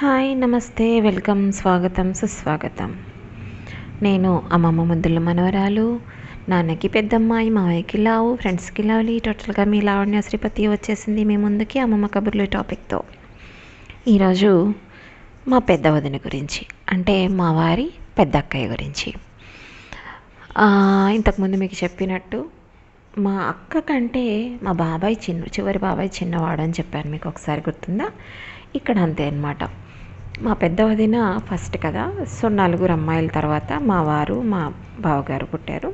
Hi నమస్తే welcome స్వాగతం సుస్వాగతం. నేను అమ్మమ్మ ముద్దుల మనవరాలు నాన్నకి పెద్దమ్మాయి మావయ్యకి లావు ఫ్రెండ్స్కి లావలి టోటల్గా మీ లావణ్య శ్రీపతి వచ్చేసింది మీ ముందుకి అమ్మమ్మ కబుర్లు టాపిక్తో. ఈరోజు మా పెద్ద వదిన గురించి అంటే మా వారి పెద్ద అక్కయ్య గురించి. ఇంతకుముందు మీకు చెప్పినట్టు మా అక్క కంటే మా బాబాయ్ చిన్న చివరి బాబాయ్ చిన్నవాడు అని చెప్పాను. మీకు ఒకసారి గుర్తుందా? ఇక్కడ అంతే అనమాట మా పెద్ద వదిన ఫస్ట్ కదా. సో నలుగురు అమ్మాయిల తర్వాత మా వారు మా బావగారు పుట్టారు.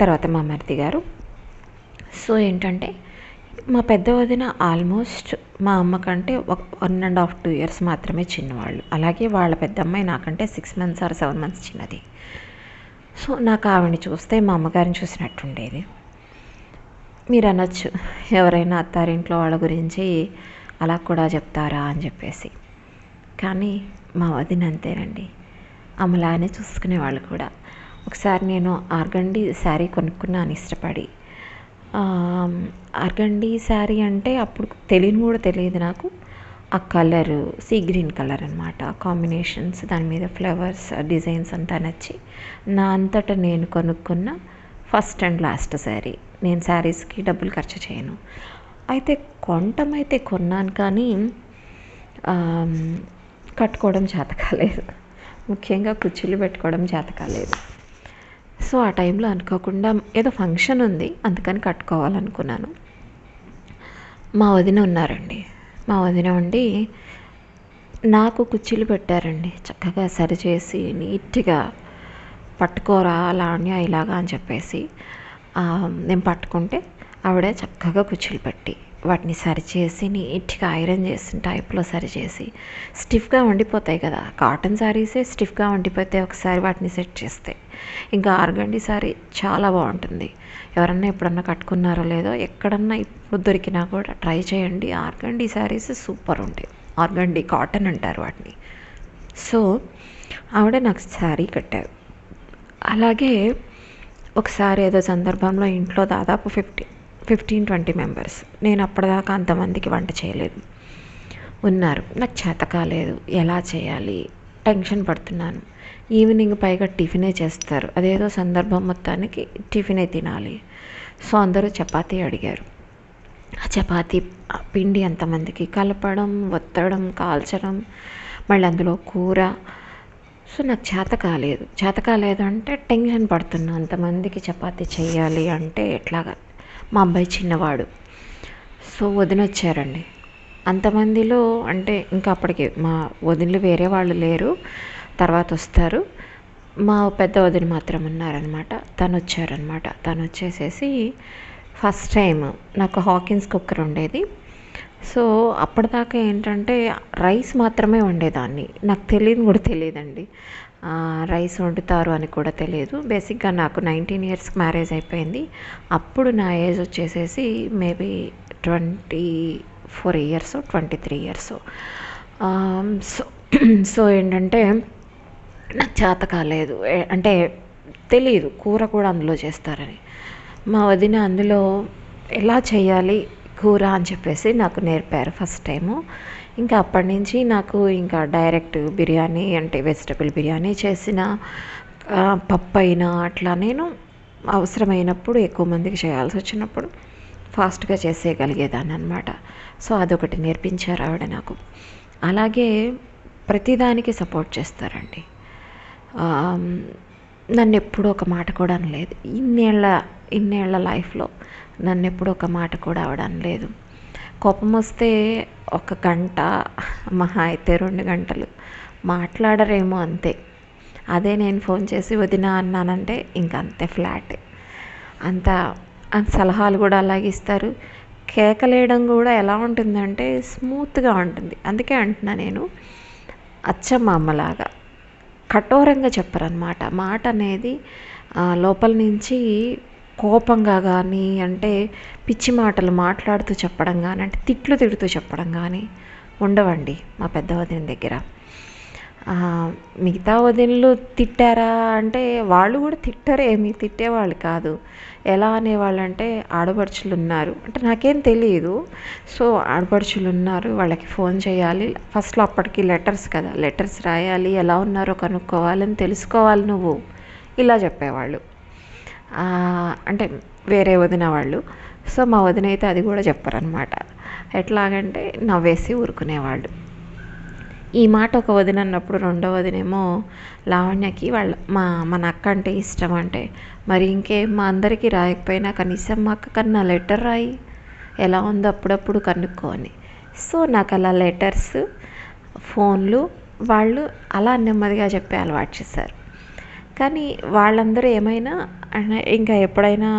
తర్వాత మా మరిది గారు. సో ఏంటంటే మా పెద్ద వదిన ఆల్మోస్ట్ మా అమ్మ కంటే ఒక one and half two years మాత్రమే చిన్నవాళ్ళు. అలాగే వాళ్ళ పెద్ద అమ్మాయి నాకంటే six months or seven months చిన్నది. సో నాకు ఆవిడని చూస్తే మా అమ్మగారిని చూసినట్టుండేది మీరు అనొచ్చు ఎవరైనా అత్తారింట్లో వాళ్ళ గురించి అలా కూడా చెప్తారా అని చెప్పేసి. కానీ మా వదిన అంతేనండి. అమలానే చూసుకునే వాళ్ళు కూడా. ఒకసారి నేను ఆర్గండి శారీ కొనుక్కున్నాను ఇష్టపడి. ఆర్గండి శారీ అంటే అప్పుడు తెలియని కూడా తెలియదు నాకు. ఆ కలరు సీ గ్రీన్ కలర్ అనమాట కాంబినేషన్స్ దాని మీద ఫ్లవర్స్ డిజైన్స్ అంతా నచ్చి నా అంతటా నేను కొనుక్కున్న ఫస్ట్ అండ్ లాస్ట్ శారీ. నేను శారీస్కి డబ్బులు ఖర్చు చేయను. అయితే కొంటమైతే కొన్నాను కానీ కట్టుకోవడం చేత కాలేదు ముఖ్యంగా కుర్చీలు పెట్టుకోవడం చేత కాలేదు సో ఆ టైంలో అనుకోకుండా ఏదో ఫంక్షన్ ఉంది అందుకని కట్టుకోవాలనుకున్నాను. మా వదిన ఉన్నారండి. మా వదిన ఉండి నాకు కుర్చీలు పెట్టారండి. చక్కగా సరిచేసి నీట్గా పట్టుకోరా లావణ్య ఇలాగా అని చెప్పేసి నేను పట్టుకుంటే ఆవిడ చక్కగా కుచ్చులు పెట్టి వాటిని సరిచేసి నీట్గా ఐరన్ చేసిన టైప్లో సరిచేసి స్టిఫ్గా వండిపోతాయి కదా. కాటన్ శారీసే స్టిఫ్గా వండిపోతే ఒకసారి వాటిని సెట్ చేస్తే ఇంకా ఆర్గండి శారీ చాలా బాగుంటుంది. ఎవరన్నా ఎప్పుడన్నా కట్టుకున్నారో లేదో ఎక్కడన్నా ఇప్పుడు దొరికినా కూడా ట్రై చేయండి. ఆర్గండి శారీస్ సూపర్ ఉంటాయి. ఆర్గండి కాటన్ అంటారు వాటిని. సో ఆవిడ నాకు శారీ కట్టారు. అలాగే ఒకసారి ఏదో సందర్భంలో ఇంట్లో దాదాపు ఫిఫ్టీ ఫిఫ్టీన్ ట్వంటీ మెంబర్స్. నేను అప్పటిదాకా అంతమందికి వంట చేయలేదు. ఉన్నారు. నాకు చేత కాలేదు. ఎలా చేయాలి? టెన్షన్ పడుతున్నాను. ఈవినింగ్ పైగా టిఫినే చేస్తారు. అదేదో సందర్భం మొత్తానికి టిఫినే తినాలి. సో అందరూ చపాతీ అడిగారు. ఆ చపాతీ పిండి అంతమందికి. కలపడం ఒత్తడం కాల్చడం మళ్ళీ అందులో కూర. సో నాకు చేత కాలేదు. చేత కాలేదు అంటే టెన్షన్ పడుతున్నా. అంతమందికి చపాతీ చేయాలి అంటే ఎట్లాగా? మా అబ్బాయి చిన్నవాడు. సో వదిన వచ్చారండి అంతమందిలో అంటే ఇంకా అప్పటికి మా వదినలు వేరే వాళ్ళు లేరు. తర్వాత వస్తారు మా పెద్ద వదిన మాత్రం ఉన్నారనమాట తను వచ్చారనమాట తను వచ్చేసేసి ఫస్ట్ టైం నాకు హాకిన్స్ కుక్కర్ ఉండేది. సో అప్పటిదాకా ఏంటంటే రైస్ మాత్రమే వండేదాన్ని. నాకు తెలియదు కూడా తెలియదండి. రైస్ వండుతారు అని కూడా తెలియదు. బేసిక్గా నాకు నైన్టీన్ ఇయర్స్కి మ్యారేజ్ అయిపోయింది. అప్పుడు నా ఏజ్ వచ్చేసేసి maybe twenty four years twenty three years so so ఏంటంటే నాకు చేత కాలేదు. అంటే తెలియదు కూర కూడా అందులో చేస్తారని. మా వదిన అందులో ఎలా చేయాలి కూర అని చెప్పేసి నాకు నేర్పారు ఫస్ట్ టైము. ఇంకా అప్పటి నుంచి నాకు ఇంకా డైరెక్ట్ బిర్యానీ అంటే వెజిటబుల్ బిర్యానీ చేసిన పప్పు అయినా అట్లా నేను అవసరమైనప్పుడు ఎక్కువ మందికి చేయాల్సి వచ్చినప్పుడు ఫాస్ట్గా చేసేయగలిగేదాన్ని అనమాట సో అదొకటి నేర్పించారు ఆవిడ నాకు. అలాగే ప్రతిదానికి సపోర్ట్ చేస్తారండి. నన్ను ఎప్పుడూ ఒక మాట కూడా అనలేదు. ఇన్నేళ్ళ ఇన్నేళ్ళ లైఫ్లో నన్ను ఎప్పుడూ ఒక మాట కూడా ఆవిడ అనలేదు. కోపం వస్తే ఒక గంట మహా అయితే రెండు గంటలు మాట్లాడరేమో అంతే. అదే నేను ఫోన్ చేసి వదిన అన్నానంటే ఇంక అంతే ఫ్లాట్. అంత సలహాలు కూడా అలాగే ఇస్తారు. కేకలేయడం కూడా ఎలా ఉంటుందంటే స్మూత్గా ఉంటుంది. అందుకే అంటున్నా నేను అచ్చమ్మ అమ్మలాగా. కఠోరంగా చెప్పరనమాట మాట అనేది లోపల నుంచి కోపంగా కానీ అంటే పిచ్చి మాటలు మాట్లాడుతూ చెప్పడం కానీ అంటే తిట్లు తిడుతూ చెప్పడం కానీ ఉండవండి మా పెద్ద వదిన దగ్గర. మిగతా వదినలు తిట్టారా అంటే వాళ్ళు కూడా తిట్టరే ఏమి తిట్టేవాళ్ళు కాదు. ఎలా అనేవాళ్ళు అంటే ఆడపడుచులు ఉన్నారు అంటే నాకేం తెలియదు సో ఆడపడుచులు ఉన్నారు వాళ్ళకి ఫోన్ చేయాలి. ఫస్ట్లో అప్పటికి లెటర్స్ కదా లెటర్స్ రాయాలి ఎలా ఉన్నారో కనుక్కోవాలని తెలుసుకోవాలి నువ్వు. ఇలా చెప్పేవాళ్ళు. అంటే వేరే వదిన వాళ్ళు. సో మా వదిన అయితే అది కూడా చెప్పారనమాట ఎట్లాగంటే నవ్వేసి ఊరుకునేవాళ్ళు. ఈ మాట ఒక వదిన అన్నప్పుడు రెండో వదినేమో లావణ్యకి వాళ్ళ మా మన అక్క అంటే ఇష్టం అంటే మరి ఇంకేం మా అందరికీ రాయకపోయినా కనీసం మా అక్క కన్నా లెటర్ రాయి. ఎలా ఉందో అప్పుడప్పుడు కనుక్కోని సో నాకు అలా లెటర్స్ ఫోన్లు వాళ్ళు అలా నెమ్మదిగా చెప్పే అలవాటు చేశారు. కానీ వాళ్ళందరూ ఏమైనా ఇంకా ఎప్పుడైనా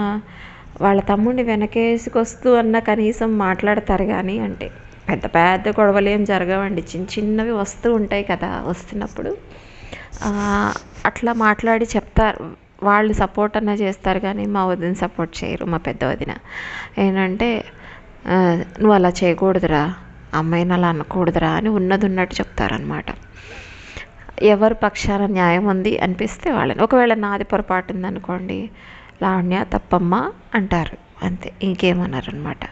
వాళ్ళ తమ్ముడిని వెనకేసుకొస్తూ అన్న కనీసం మాట్లాడతారు కానీ అంటే పెద్ద పెద్ద గొడవలు ఏం జరగవండి. చిన్న చిన్నవి వస్తూ ఉంటాయి కదా వస్తున్నప్పుడు. అట్లా మాట్లాడి చెప్తారు. వాళ్ళు సపోర్ట్ అన్న చేస్తారు కానీ మా వదిన సపోర్ట్ చేయరు మా పెద్ద వదిన. ఏంటంటే నువ్వు అలా చేయకూడదురా అమ్మాయిని అలా అనకూడదురా అని ఉన్నది ఉన్నట్టు చెప్తారనమాట ఎవరి పక్షాన న్యాయం ఉంది అనిపిస్తే వాళ్ళని. ఒకవేళ నాది పొరపాటు ఉందనుకోండి లావణ్య తప్పమ్మ అంటారు. అంతే ఇంకేమన్నారు అనమాట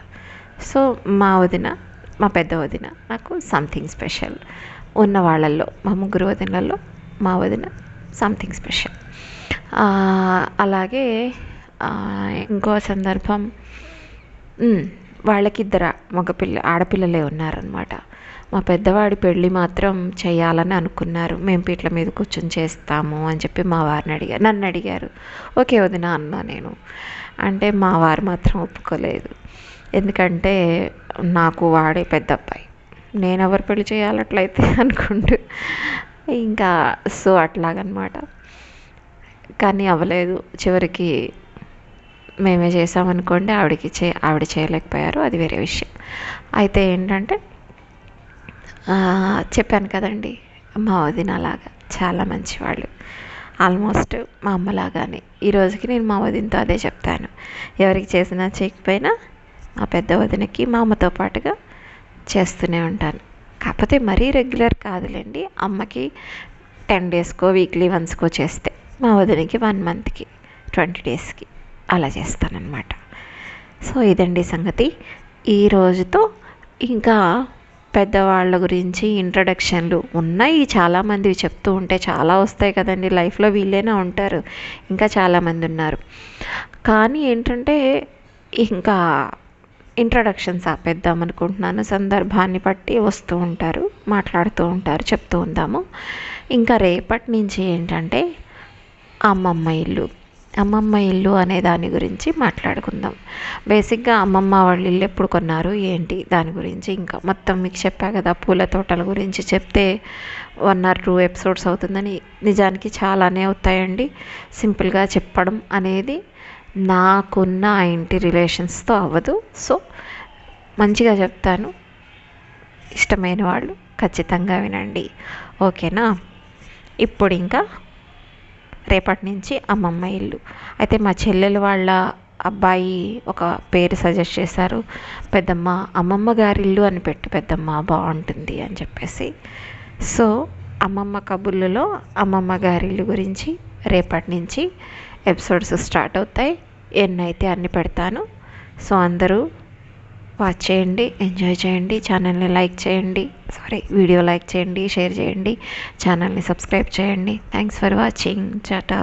సో మా వదిన మా పెద్ద వదిన నాకు సంథింగ్ స్పెషల్ ఉన్న వాళ్ళల్లో మా ముగ్గురు వదినలలో మా వదిన సంథింగ్ స్పెషల్ అలాగే ఇంకో సందర్భం ఉమ్, వాళ్ళకిద్దరు మగపిల్ల ఆడపిల్లలే ఉన్నారనమాట మా పెద్దవాడి పెళ్ళి మాత్రం చేయాలని అనుకున్నారు. మేము పీట్ల మీద కూర్చొని చేస్తాము అని చెప్పి మా వారిని అడిగారు నన్ను అడిగారు. ఓకే వదిన అన్నా నేను. అంటే మా వారు మాత్రం ఒప్పుకోలేదు. ఎందుకంటే నాకు వాడే పెద్ద అబ్బాయి నేను ఎవరు పెళ్ళి చేయాలట్లయితే అనుకుంటూ ఇంకా సో అట్లాగనమాట. కానీ అవ్వలేదు. చివరికి మేమే చేసామనుకోండి ఆవిడకి చే ఆవిడ చేయలేకపోయారు. అది వేరే విషయం. అయితే ఏంటంటే చెప్పాను కదండి మా వదిన లాగా చాలా మంచివాళ్ళు. ఆల్మోస్ట్ మా అమ్మలాగానే. ఈ రోజుకి నేను మా వదినతో అదే చెప్తాను. ఎవరికి చేసినా చేయకపోయినా మా పెద్ద వదినకి మా అమ్మతో పాటుగా చేస్తూనే ఉంటాను. కాకపోతే మరీ రెగ్యులర్ కాదులేండి అమ్మకి టెన్ డేస్కో వీక్లీ వన్స్కో చేస్తే మా వదినకి వన్ మంత్కి ట్వంటీ డేస్కి అలా చేస్తానన్నమాట. సో ఇదండి సంగతి. ఈ రోజుతో ఇంకా పెద్దవాళ్ళ గురించి ఇంట్రడక్షన్లు ఉన్నాయి. చాలామంది చెప్తూ ఉంటే చాలా వస్తాయి కదండి. లైఫ్లో వీళ్ళైనా ఉంటారు. ఇంకా చాలామంది ఉన్నారు. కానీ ఏంటంటే ఇంకా ఇంట్రడక్షన్స్ ఆపేద్దాం అనుకుంటున్నాను. సందర్భాన్ని బట్టి వస్తూ ఉంటారు మాట్లాడుతూ ఉంటారు చెప్తూ ఉందాము. ఇంకా రేపటి నుంచి ఏంటంటే అమ్మమ్మ ఇల్లు. అమ్మమ్మ ఇల్లు అనే దాని గురించి మాట్లాడుకుందాం. బేసిక్గా అమ్మమ్మ వాళ్ళ ఇల్లు ఎప్పుడు కొన్నారు ఏంటి దాని గురించి ఇంకా. మొత్తం మీకు చెప్పా కదా పూల తోటల గురించి చెప్తే వన్ ఆర్ టూ ఎపిసోడ్స్ అవుతుందని నిజానికి చాలానే అవుతాయండి. సింపుల్గా చెప్పడం అనేది నాకున్న ఆ ఇంటి రిలేషన్స్తో అవ్వదు. సో మంచిగా చెప్తాను. ఇష్టమైన వాళ్ళు ఖచ్చితంగా వినండి. ఓకేనా? ఇప్పుడు ఇంకా రేపటి నుంచి అమ్మమ్మ ఇల్లు. అయితే మా చెల్లెలు వాళ్ళ అబ్బాయి ఒక పేరు సజెస్ట్ చేశారు. పెద్దమ్మ అమ్మమ్మ గారి ఇల్లు అని పెట్టు పెద్దమ్మ బాగుంటుంది అని చెప్పేసి. సో అమ్మమ్మ కబుర్లలో అమ్మమ్మ గారి ఇల్లు గురించి రేపటి నుంచి ఎపిసోడ్స్ స్టార్ట్ అవుతాయి. ఎన్నైతే అన్ని పెడతాను. సో అందరూ వాచ్ చేయండి ఎంజాయ్ చేయండి ఛానల్ని లైక్ చేయండి సారీ వీడియో లైక్ చేయండి షేర్ చేయండి ఛానల్ని సబ్స్క్రైబ్ చేయండి. Thanks for watching చాటా